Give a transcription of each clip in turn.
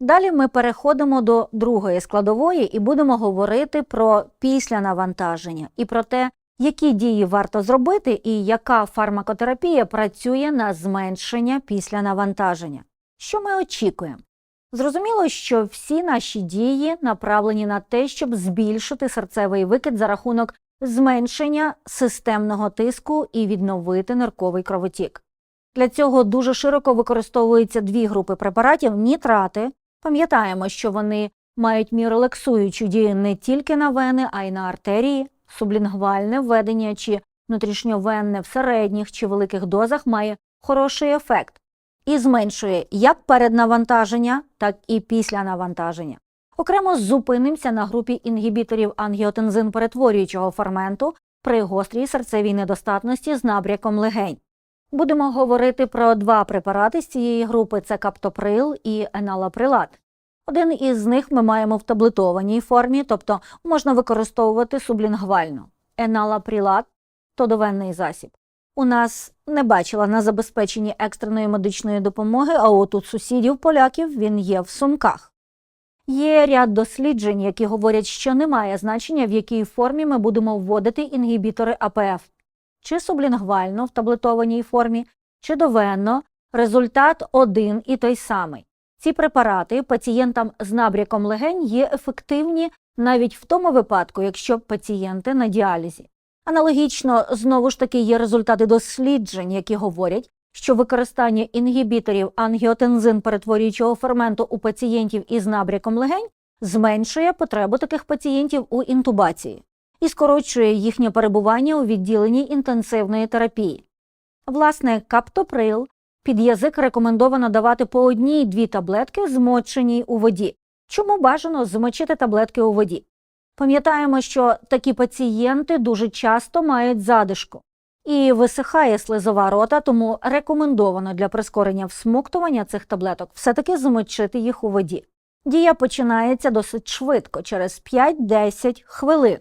Далі ми переходимо до другої складової і будемо говорити про післянавантаження і про те, які дії варто зробити і яка фармакотерапія працює на зменшення після навантаження. Що ми очікуємо? Зрозуміло, що всі наші дії направлені на те, щоб збільшити серцевий викид за рахунок зменшення системного тиску і відновити нирковий кровотік. Для цього дуже широко використовуються дві групи препаратів нітрати. Пам'ятаємо, що вони мають міролексуючу дію не тільки на вени, а й на артерії, сублінгвальне введення чи внутрішньовенне в середніх чи великих дозах має хороший ефект і зменшує як переднавантаження, так і після навантаження. Окремо зупинимося на групі інгібіторів ангіотензин перетворюючого ферменту при гострій серцевій недостатності з набряком легень. Будемо говорити про два препарати з цієї групи це каптоприл і еналаприлат. Один із них ми маємо в таблетованій формі, тобто можна використовувати сублінгвально. Еналаприлат – то довенний засіб. У нас не бачила на забезпеченні екстреної медичної допомоги, а от у сусідів поляків він є в сумках. Є ряд досліджень, які говорять, що немає значення, в якій формі ми будемо вводити інгібітори АПФ. Чи сублінгвально в таблетованій формі, чи довенно, результат один і той самий. Ці препарати пацієнтам з набряком легень є ефективні навіть в тому випадку, якщо пацієнти на діалізі. Аналогічно, знову ж таки, є результати досліджень, які говорять, що використання інгібіторів ангіотензин перетворюючого ферменту у пацієнтів із набряком легень зменшує потребу таких пацієнтів у інтубації і скорочує їхнє перебування у відділенні інтенсивної терапії. Власне, каптоприл під язик рекомендовано давати по одній-дві таблетки, змоченій у воді. Чому бажано змочити таблетки у воді? Пам'ятаємо, що такі пацієнти дуже часто мають задишку і висихає слизова рота, тому рекомендовано для прискорення всмоктування цих таблеток все-таки змочити їх у воді. Дія починається досить швидко, через 5-10 хвилин.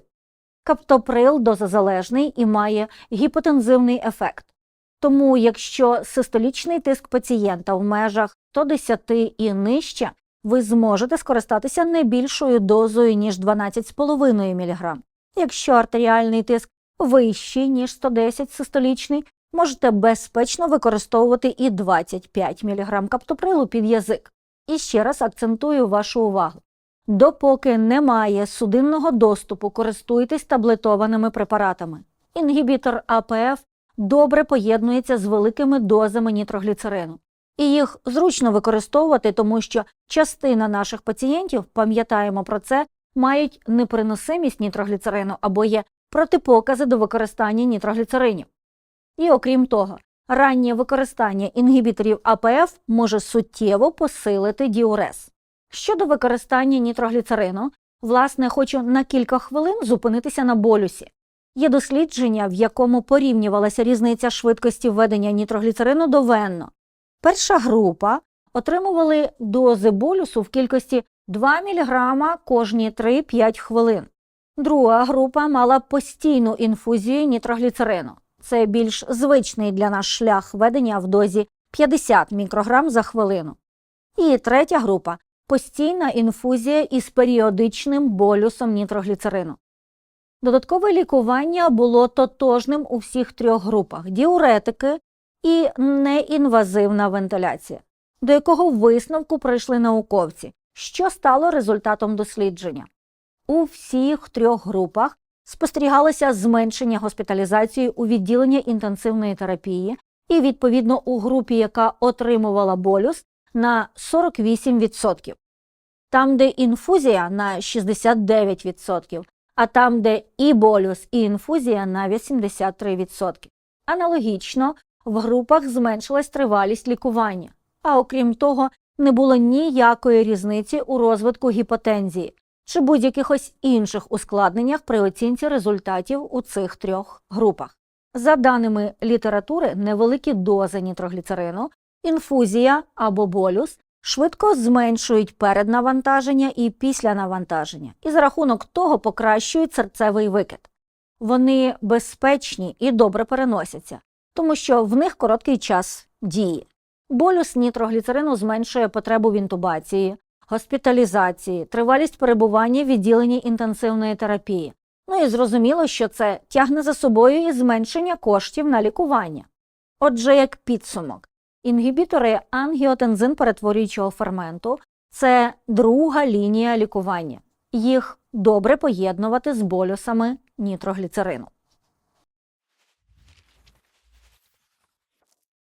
Каптоприл дозозалежний і має гіпотензивний ефект. Тому, якщо систолічний тиск пацієнта в межах 110 і нижче, ви зможете скористатися не більшою дозою, ніж 12,5 мг. Якщо артеріальний тиск вищий, ніж 110 систолічний, можете безпечно використовувати і 25 мг каптоприлу під язик. І ще раз акцентую вашу увагу. Допоки немає судинного доступу, користуйтесь таблетованими препаратами. Інгібітор АПФ добре поєднується з великими дозами нітрогліцерину. І їх зручно використовувати, тому що частина наших пацієнтів, пам'ятаємо про це, мають непереносимість нітрогліцерину або є протипокази до використання нітрогліцеринів. І окрім того, раннє використання інгібіторів АПФ може суттєво посилити діурез. Щодо використання нітрогліцерину, власне, хочу на кілька хвилин зупинитися на болюсі. Є дослідження, в якому порівнювалася різниця швидкості введення нітрогліцерину довенно. Перша група отримували дози болюсу в кількості 2 мг кожні 3-5 хвилин. Друга група мала постійну інфузію нітрогліцерину. Це більш звичний для нас шлях введення в дозі 50 мікрограм за хвилину. І третя група постійна інфузія із періодичним болюсом нітрогліцерину. Додаткове лікування було тотожним у всіх трьох групах діуретики і неінвазивна вентиляція, до якого висновку прийшли науковці, що стало результатом дослідження. У всіх трьох групах спостерігалося зменшення госпіталізації у відділенні інтенсивної терапії, і, відповідно, у групі, яка отримувала болюс, на 48%. Там, де інфузія на 69%, а там, де і болюс, і інфузія на 83%. Аналогічно, в групах зменшилась тривалість лікування, а окрім того, не було ніякої різниці у розвитку гіпотензії чи будь-яких ось інших ускладненнях при оцінці результатів у цих трьох групах. За даними літератури, невеликі дози нітрогліцерину, інфузія або болюс швидко зменшують переднавантаження і післянавантаження, і за рахунок того покращують серцевий викид. Вони безпечні і добре переносяться, тому що в них короткий час дії. Болюс нітрогліцерину зменшує потребу в інтубації, госпіталізації, тривалість перебування в відділенні інтенсивної терапії. Ну і зрозуміло, що це тягне за собою і зменшення коштів на лікування. Отже, як підсумок, інгібітори ангіотензин перетворюючого ферменту це друга лінія лікування. Їх добре поєднувати з болюсами нітрогліцерину.